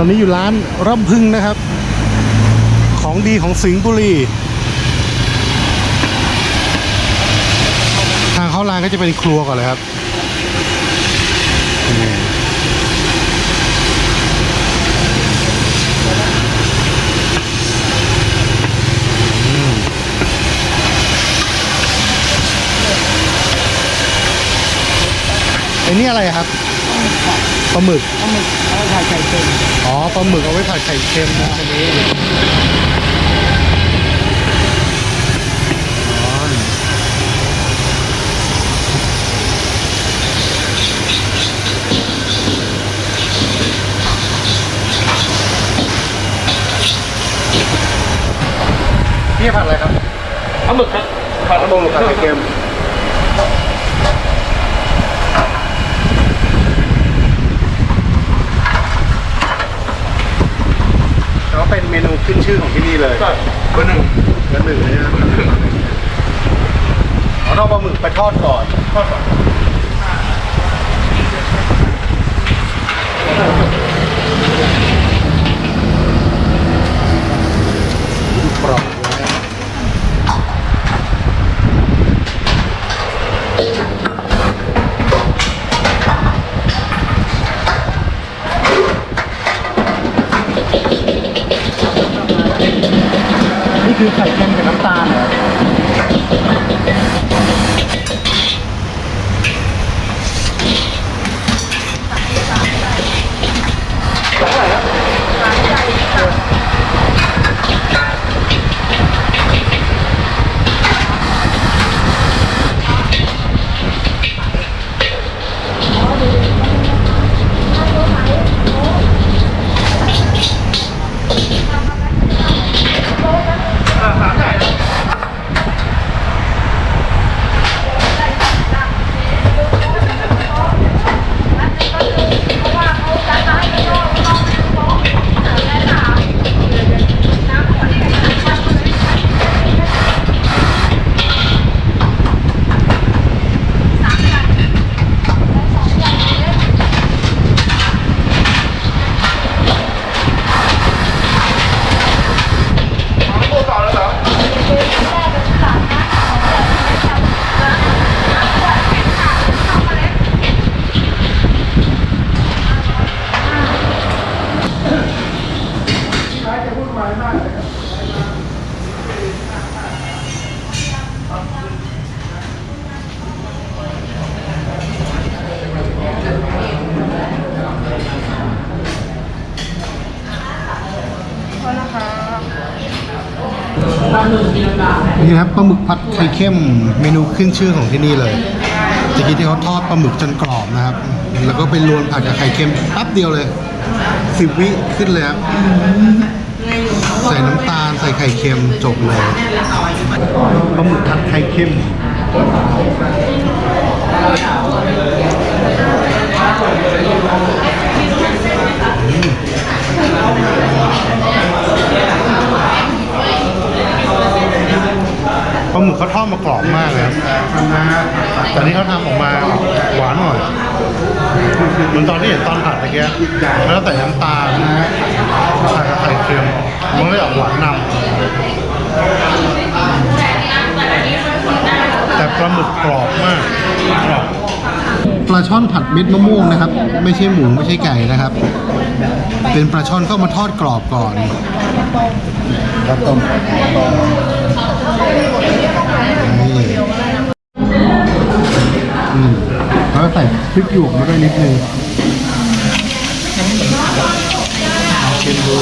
ตอนนี้อยู่ร้านร่ำพึงนะครับ ของดีของสิงห์บุรี ทางเข้าร้านก็จะเป็นครัวก่อนเลยครับนี่อืมไอ้นี่อะไรครับปลาหมึกปลาหมึก เอาไข่ไข่เค็มอ๋อปลาหมึกเอาไว้ผัดไข่เค็มนะอันนี้อ๋อพี่ผัดอะไรครับปลาหมึกครับปลาหมึกผัดไข่เค็ม แล้วเป็นเมนู ขึ้นชื่อของที่นี่เลยก็เบอร์หนึ่งเบอร์หนึ่งเลยนะเอาเอาปลาหมึกไปทอดก่อนทอดก่อน คือไข่เค็มกับน้ำตาล นี่ครับปลาหมึกผัดไข่เข้มเมนูขึ้นชื่อของที่นี่เลยตะกี้ที่เขาทอดปลาหมึกจนกรอบนะครับ แล้วก็ไปรวนผัดกับไข่เค็มแป๊บเดียวเลยสิบวิขึ้นเลยครับ ใส่น้ำตาลใส่ไข่เค็มจบเลยปลาหมึกผัดไข่เค็มปลาหมึกเขาทอดมากรอบมากเลยครับแต่นี่เขาทำออกมาหวานหน่อยเหมือนตอนที่เห็นตอนผัดเมื่อกี้แล้วใส่น้ำตาลใส่ไข่เค็ม มันก็เลยออกหวานนำแต่ปลาหมึกกรอบมากกรอบปลาช่อนผัดเม็ดมะม่วงนะครับ ไม่ใช่หมูไม่ใช่ไก่นะครับ เป็นปลาช่อนเข้ามาทอดกรอบก่อนแล้วต้มนี่อืมแล้วก็ใส่พริกหยวกมาด้วยนิดนึงลองชิมดู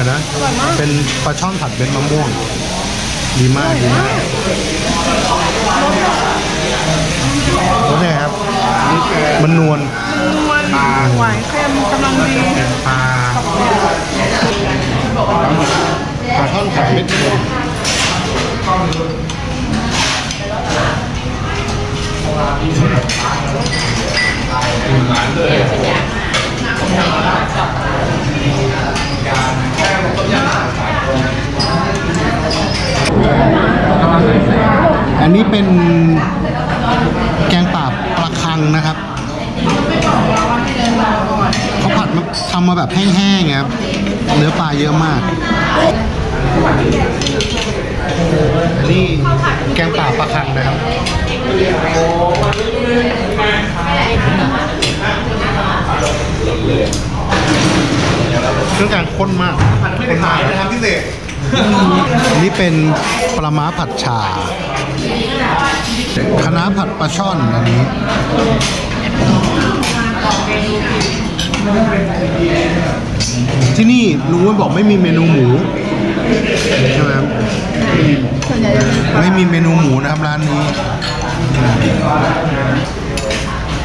อร่อยนะ เป็นปลาช่อนผัดเม็ดมะม่วง ดีมากดีมากแล้วเนี่ยครับ มันนวลมันหวานเค็มกำลังดีปลาปลาท่อนผัดเม็ดมะม่วง อันนี้เป็นแกงป่าปลาคังนะครับ เขาผัดมาทำมาแบบแห้งๆครับ เนื้อปลาเยอะมากอันนี้แกงป่าปลาคังนะครับเครื่องแกงข้นมากข้นมากนะครับพิเศษ อันนี้เป็นปลาม้าผัดฉ่าคณะผัดปลาช่อนอันนี้ ที่นี่ลุงอ้วนบอกไม่มีเมนูหมูใช่ไหมไม่มีเมนูหมูนะครับร้านนี้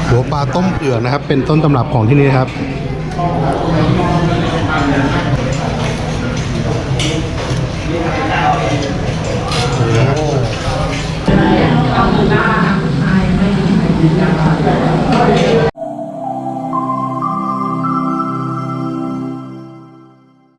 หัวปลาต้มเผือกนะครับ เป็นต้นตำรับของที่นี่ครับ